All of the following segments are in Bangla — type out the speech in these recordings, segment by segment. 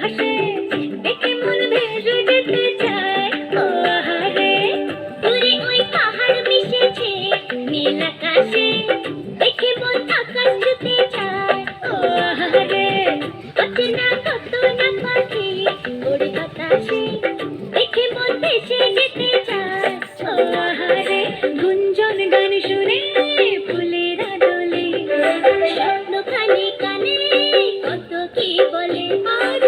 হাসে দেখে মন ভেসে যেতে চায়। ও আহারে, দূরে ওই পাহাড় মিশেছে, নীল আকাশে, দেখে মন আকাশ কত কি বলে আর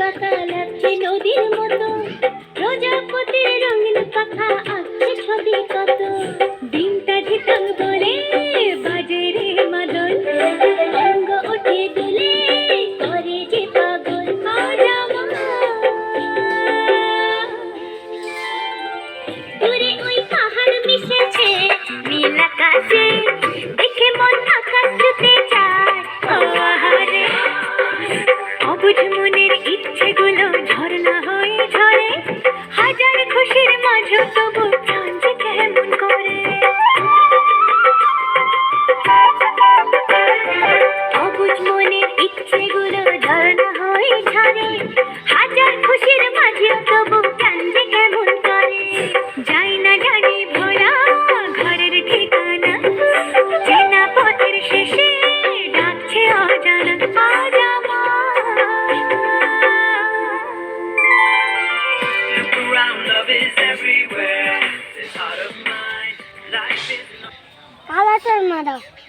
পাখা লাগছে নদীর মতো। প্রজাপতির রঙিন পাখা আঁকছে ছবি কত। দিনটা ধিতাং বলে, বাজে রে মাদল। অঙ্গ ওঠে দুলে করে যে পাগল দূরে ওই পাহাড় মিশেছে, নীল আকাশে। ইচ্ছেগুলো ঝর্ণা হয়ে ঝরে। হাজার খুশির মাঝে তবু প্রাণ কেমন করে। অবুজ মনের ইচ্ছেগুলো ঝর্ণা হয়ে ঝরে। grandmother.